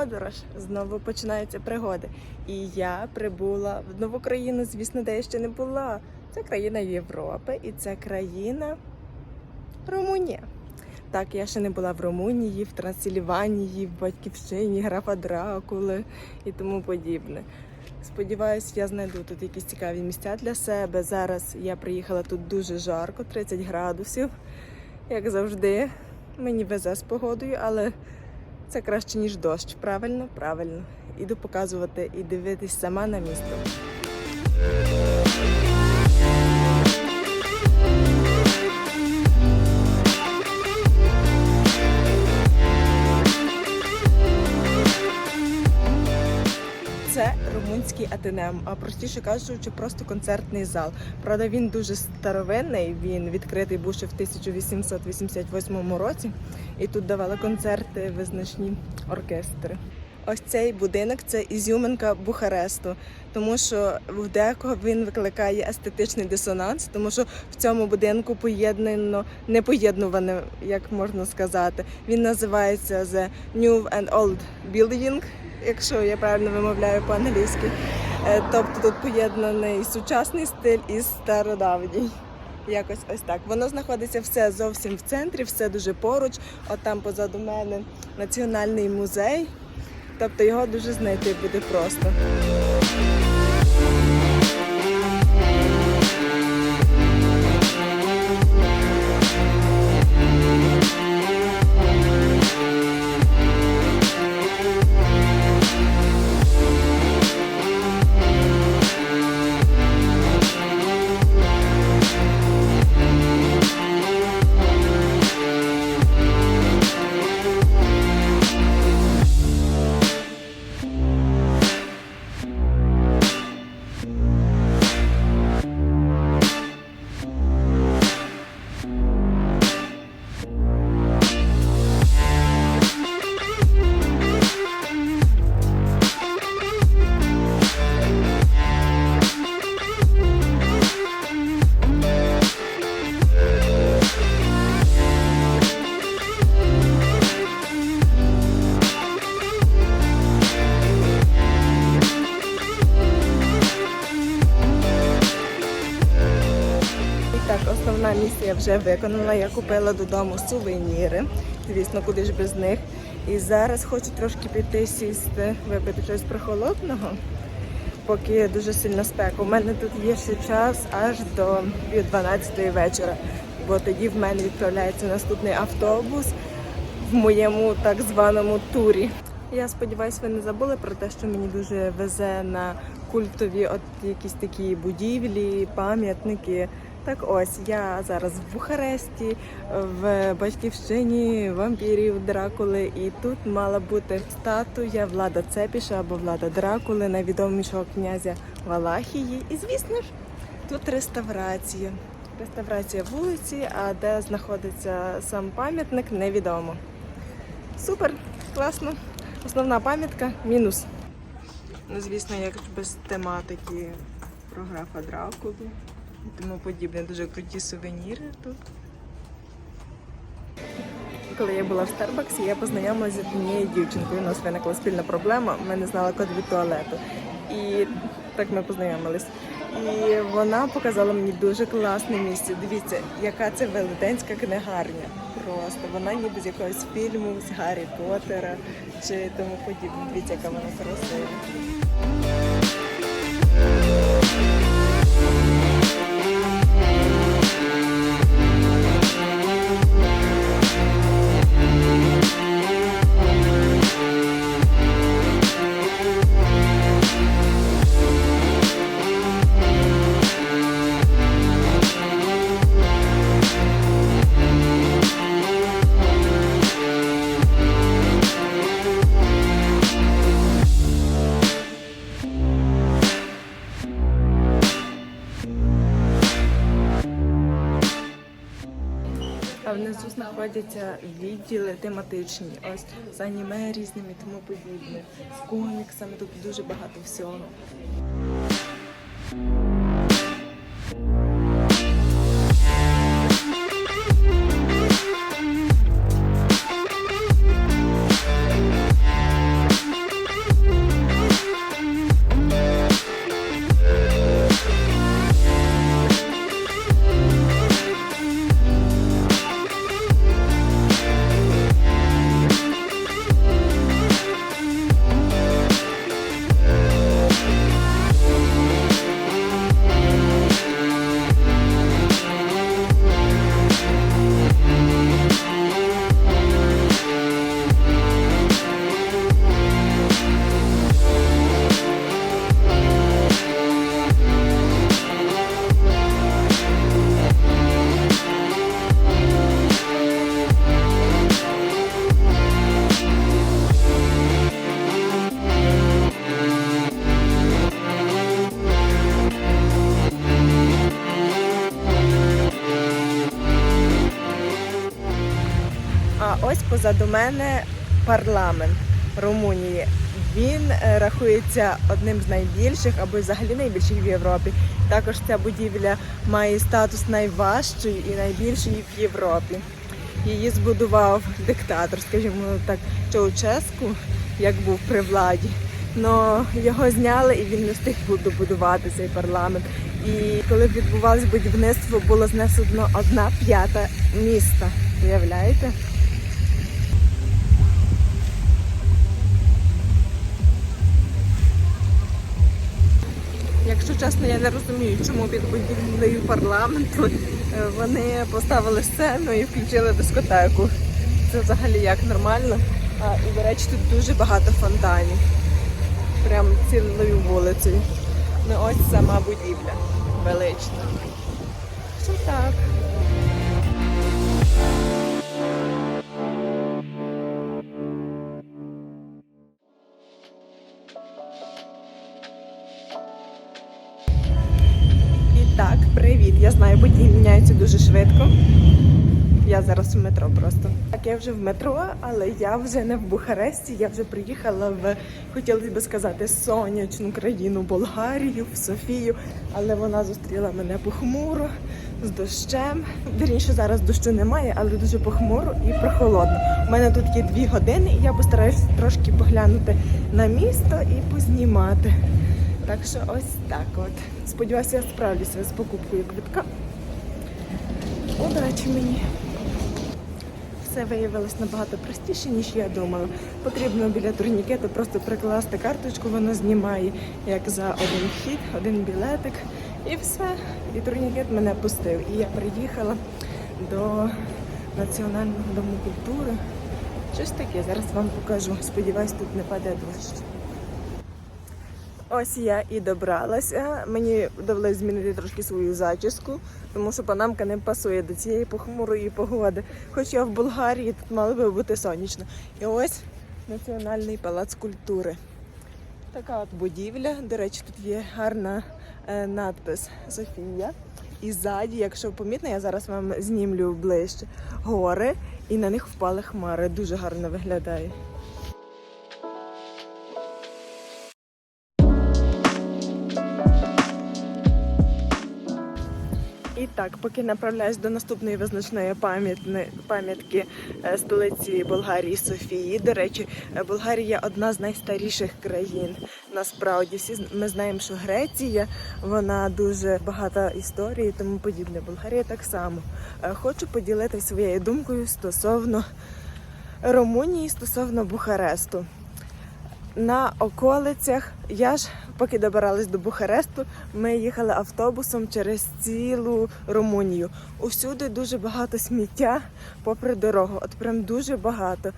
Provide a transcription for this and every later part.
подорож. Знову починаються пригоди. І я прибула в нову країну, звісно, де я ще не була. Це країна Європи і це країна Румунія. Так, я ще не була в Румунії, в Трансильванії, в Батьківщині, графа Дракули і тому подібне. Сподіваюсь, я знайду тут якісь цікаві місця для себе. Зараз я приїхала тут дуже жарко, 30 градусів, як завжди. Мені везе з погодою, але це краще, ніж дощ. Правильно, правильно. Іду показувати і дивитись сама на місто. Румунський атенеум, а простіше кажучи, просто концертний зал. Правда, він дуже старовинний. Він відкритий був ще в 1888 році, і тут давали концерти визначні оркестри. Ось цей будинок це ізюминка Бухаресту, тому що в декого він викликає естетичний дисонанс, тому що в цьому будинку поєднано непоєднуване, як можна сказати. Він називається The New and Old Building, якщо я правильно вимовляю по-англійськи. Е, Тобто тут поєднаний сучасний стиль із стародавній. Якось ось так. Воно знаходиться все зовсім в центрі, все дуже поруч. От там позаду мене національний музей. Тобто його дуже знайти буде просто. Основна місія вже виконана. Я купила додому сувеніри. Звісно, куди ж без них. І зараз хочу трошки піти сісти, випити щось прохолодного, поки дуже сильна спека. У мене тут є ще час аж до пів 12 вечора, бо тоді в мене відправляється наступний автобус в моєму так званому турі. Я сподіваюся, ви не забули про те, що мені дуже везе на культові от якісь такі будівлі, пам'ятники. Так ось я зараз в Бухаресті, в батьківщині вампірів Дракули, і тут мала бути статуя Влада Цепіша або Влада Дракули, найвідомішого князя Валахії. І звісно ж, тут реставрація. Реставрація вулиці, а де знаходиться сам пам'ятник, невідомо. Супер, класно. Основна пам'ятка мінус. Ну, звісно, як без тематики про графа Дракулу і тому подібне. Дуже круті сувеніри тут. Коли я була в Старбаксі, я познайомилася з однією дівчинкою. У нас виникла спільна проблема. Ми не знали код від туалету. І так ми познайомились. І вона показала мені дуже класне місце. Дивіться, яка це велетенська книгарня. Просто вона ніби з якогось фільму, з Гаррі Поттера чи тому подібне. Дивіться, яка вона красива. А внизу знаходяться відділи тематичні, ось з аніме різними тому подібне, з коміксами, тут дуже багато всього. Позаду мене парламент Румунії. Він е, рахується одним з найбільших або взагалі найбільших в Європі. Також ця будівля має статус найважчої і найбільшої в Європі. Її збудував диктатор, скажімо так, Чауческу, як був при владі. Но його зняли і він не встиг добудувати цей парламент. І коли відбувалось будівництво, було знесено одна п'ята міста. Уявляєте? Якщо чесно, я не розумію, чому під будівлею парламенту е, вони поставили сцену і включили дискотеку. Це взагалі як нормально. А, і, до речі, тут дуже багато фонтанів. Прям цілою вулицею. Ну ось сама будівля велична. Що так? Так, привіт. Я знаю, події міняються дуже швидко. Я зараз в метро просто. Так, я вже в метро, але я вже не в Бухаресті, я вже приїхала в, хотілося б сказати, сонячну країну Болгарію, в Софію, але вона зустріла мене похмуро, з дощем. Вірніше, зараз дощу немає, але дуже похмуро і прохолодно. У мене тут є дві години, і я постараюсь трошки поглянути на місто і познімати. Так що ось так от. Сподіваюся, я справлюся з покупкою квитка. Удачі мені. Все виявилось набагато простіше, ніж я думала. Потрібно біля турнікету просто прикласти карточку, воно знімає як за один вхід, один білетик і все. І турнікет мене пустив. І я приїхала до Національного дому культури. Щось таке, зараз вам покажу. Сподіваюсь, тут не паде дощ. Ось я і добралася. Мені довелося змінити трошки свою зачіску, тому що панамка не пасує до цієї похмурої погоди. Хоч я в Болгарії тут мало би бути сонячно. І ось Національний палац культури. Така от будівля. До речі, тут є гарна е, надпис Софія. І ззаді, якщо помітно, я зараз вам знімлю ближче гори, і на них впали хмари. Дуже гарно виглядає. Так, поки направляюсь до наступної визначної пам'ятки е, столиці Болгарії Софії. До речі, е, Болгарія одна з найстаріших країн. Насправді всі ми знаємо, що Греція вона дуже багата історії тому подібне. Болгарія так само. Е, Хочу поділитися своєю думкою стосовно Румунії, стосовно Бухаресту. На околицях я ж поки добирались до Бухаресту, ми їхали автобусом через цілу Румунію. Усюди дуже багато сміття попри дорогу. От прям дуже багато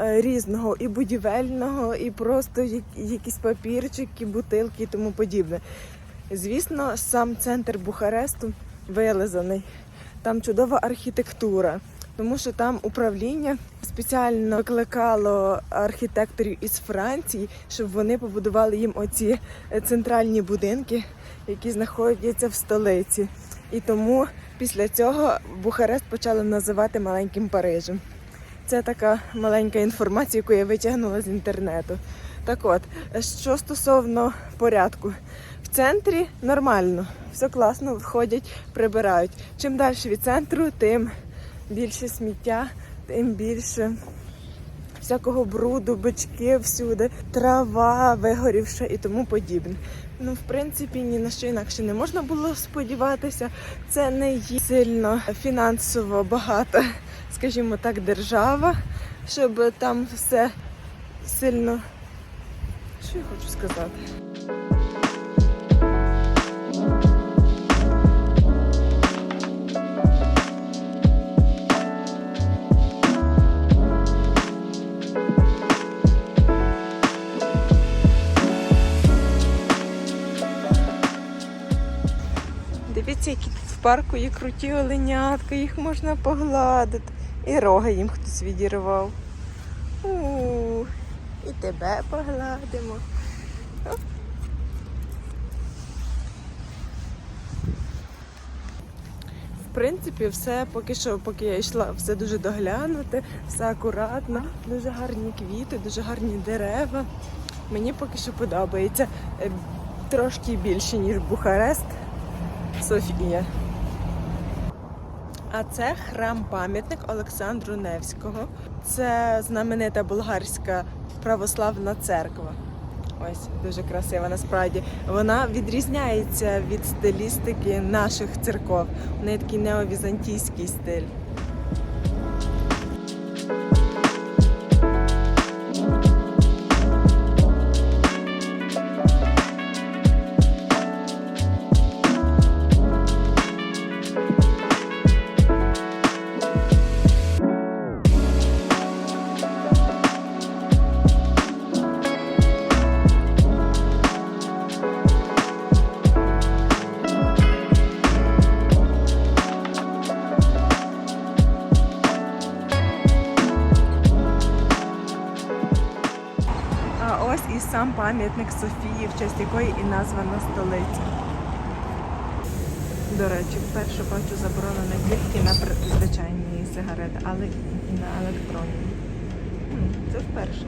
е, різного і будівельного, і просто якісь папірчики, бутилки і тому подібне. Звісно, сам центр Бухаресту вилизаний. Там чудова архітектура, тому що там управління спеціально викликало архітекторів із Франції, щоб вони побудували їм оці е, центральні будинки, які знаходяться в столиці. І тому після цього Бухарест почали називати маленьким Парижем. Це така маленька інформація, яку я витягнула з інтернету. Так от, що стосовно порядку, в центрі нормально, все класно, входять, прибирають. Чим далі від центру, тим більше сміття, тим більше всякого бруду, бички всюди, трава вигорівша і тому подібне. Ну, в принципі, ні на що інакше не можна було сподіватися. Це не є сильно фінансово багата, скажімо так, держава, щоб там все сильно. Що я хочу сказати? Парку є круті оленятка, їх можна погладити. І рога їм хтось відірвав. У, і тебе погладимо. В принципі, все поки що, поки я йшла, все дуже доглянуте, все акуратно, дуже гарні квіти, дуже гарні дерева. Мені поки що подобається. Е, Трошки більше, ніж Бухарест, Софія. А це храм-пам'ятник Олександру Невського. Це знаменита болгарська православна церква. Ось дуже красива насправді. Вона відрізняється від стилістики наших церков. У неї такий неовізантійський стиль. Сам пам'ятник Софії, в честь якої і названа столиця. До речі, вперше бачу заборонено тільки на звичайні сигарети, але і на електронні. Це вперше.